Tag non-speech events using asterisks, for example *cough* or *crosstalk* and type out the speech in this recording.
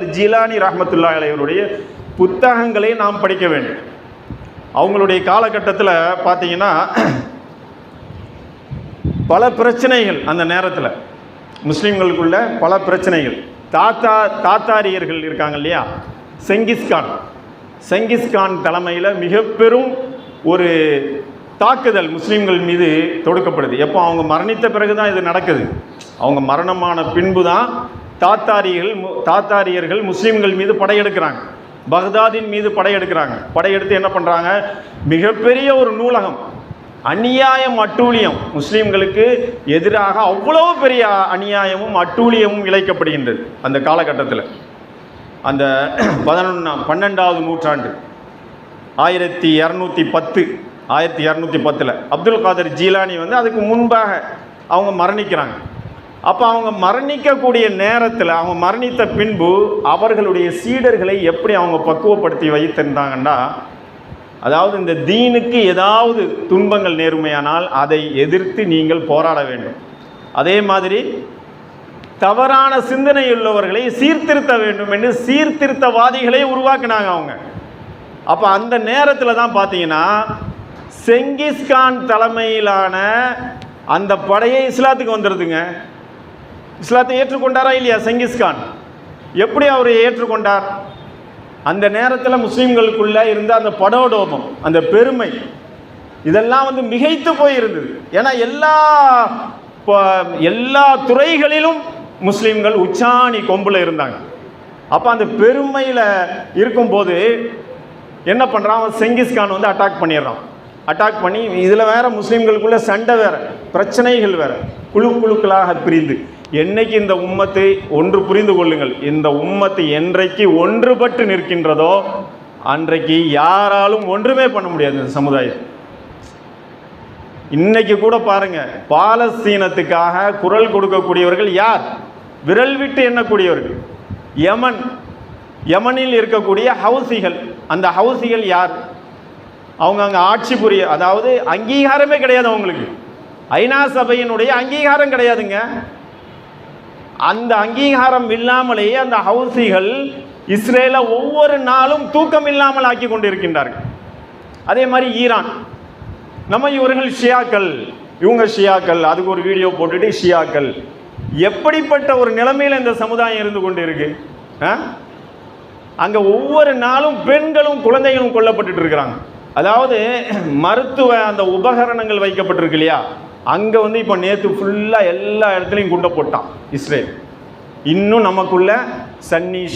ஜிலானி ரஹமத்துல்லா அலைவருடைய புத்தகங்களை நாம் படிக்க வேண்டும். அவங்களுடைய காலகட்டத்தில் பார்த்தீங்கன்னா பல பிரச்சனைகள் அந்த நேரத்தில். முஸ்லீம்களுக்குள்ள பல பிரச்சனைகள். தாத்தா தாத்தாரியர்கள் இருக்காங்க இல்லையா? செங்கிஸ்கான் செங்கிஸ்கான் தலைமையில் மிக பெரும் ஒரு தாக்குதல் முஸ்லீம்கள் மீது தொடுக்கப்படுது. எப்போ அவங்க மரணித்த பிறகு தான் இது நடக்குது. அவங்க மரணமான பின்பு தான் தாத்தாரியர்கள் மு- தாத்தாரியர்கள் முஸ்லீம்கள் மீது படையெடுக்கிறாங்க பக்தாதின் மீது படையெடுக்கிறாங்க படையெடுத்து என்ன பண்ணுறாங்க மிகப்பெரிய ஒரு நூலகம். அநியாயம் அட்டூழியம். முஸ்லீம்களுக்கு எதிராக அவ்வளோ பெரிய அநியாயமும் அட்டூழியமும் இழைக்கப்படுகின்றது அந்த காலகட்டத்தில். அந்த *clears throat* பதினொன்றாம் பன்னெண்டாவது நூற்றாண்டு. ஆயிரத்தி இரநூத்தி பத்து ஆயிரத்தி இரநூத்தி பத்தில். அப்துல் காதர் ஜீலானி வந்து அதுக்கு முன்பாக அவங்க மரணிக்கிறாங்க. அப்போ அவங்க மரணிக்கக்கூடிய நேரத்தில் அவங்க மரணித்த பின்பு அவர்களுடைய சீடர்களை எப்படி அவங்க பக்குவப்படுத்தி வைத்திருந்தாங்கன்னா அதாவது இந்த தீனுக்கு ஏதாவது துன்பங்கள் நேர்மையானால் அதை எதிர்த்து நீங்கள் போராட வேண்டும். அதே மாதிரி தவறான சிந்தனை உள்ளவர்களை சீர்திருத்த வேண்டும் என்று சீர்திருத்தவாதிகளை உருவாக்கினாங்க அவங்க. அப்போ அந்த நேரத்தில் தான் பார்த்தீங்கன்னா செங்கிஸ்கான் தலைமையிலான அந்த படையை இஸ்லாத்துக்கு வந்துடுதுங்க இஸ்லாத்தை ஏற்றுக்கொண்டாரா இல்லையா செங்கிஸ்கான் எப்படி அவர் ஏற்றுக்கொண்டார்? அந்த நேரத்தில் முஸ்லீம்களுக்குள்ளே இருந்த அந்த படோடோபம் அந்த பெருமை இதெல்லாம் வந்து மிகைத்து போயிருந்தது. ஏன்னா எல்லா எல்லா துறைகளிலும் முஸ்லீம்கள் உச்சாணி கொம்பில் இருந்தாங்க. அப்போ அந்த பெருமையில் இருக்கும்போது என்ன பண்ணுறான் அவன் செங்கிஸ்கான் வந்து அட்டாக் பண்ணிடுறான். அட்டாக் பண்ணி இதில் வேறு முஸ்லீம்களுக்குள்ளே சண்டை வேறு பிரச்சனைகள் வேறு குழு குழுக்களாக பிரிந்து. என்னைக்கு இந்த உம்மத்தை ஒன்று புரிந்து கொள்ளுங்கள். இந்த உம்மத்தை என்றைக்கு ஒன்றுபட்டு நிற்கின்றதோ அன்றைக்கு யாராலும் ஒன்றுமே பண்ண முடியாது இந்த சமுதாயம் இன்னைக்கு கூட பாருங்க பாலஸ்தீனத்துக்காக குரல் கொடுக்கக்கூடியவர்கள் யார்? விரல் விட்டு எண்ணக்கூடியவர்கள். யமன் யமனில் இருக்கக்கூடிய ஹவுசிகள். அந்த ஹவுசிகள் யார்? அவங்க அங்கே ஆட்சி புரிய அதாவது அங்கீகாரமே கிடையாது அவங்களுக்கு. ஐநா சபையினுடைய அங்கீகாரம் கிடையாதுங்க. அந்த அங்கீகாரம் இல்லாமலேயே அந்த ஹவுசிகள் இஸ்ரேலை ஒவ்வொரு நாளும் தூக்கம் இல்லாமல் ஆக்கி கொண்டிருக்கின்றார்கள். அதே மாதிரி ஈரான். நம்ம இவர்கள் ஷியாக்கள் இவங்க ஷியாக்கள் அதுக்கு ஒரு வீடியோ போட்டுட்டு ஷியாக்கள். எப்படிப்பட்ட ஒரு நிலைமையில் இந்த சமுதாயம் இருந்து கொண்டு இருக்கு ஆ? ஒவ்வொரு நாளும் பெண்களும் குழந்தைகளும் கொல்லப்பட்டுட்டு இருக்கிறாங்க. அதாவது மருத்துவ அந்த உபகரணங்கள் வைக்கப்பட்டிருக்கு இல்லையா? அங்கே வந்து இப்போ நேற்று ஃபுல்லாக எல்லா இடத்துலையும் குண்டை போட்டான் இஸ்ரேல். இன்னும் நமக்குள்ள சன்னி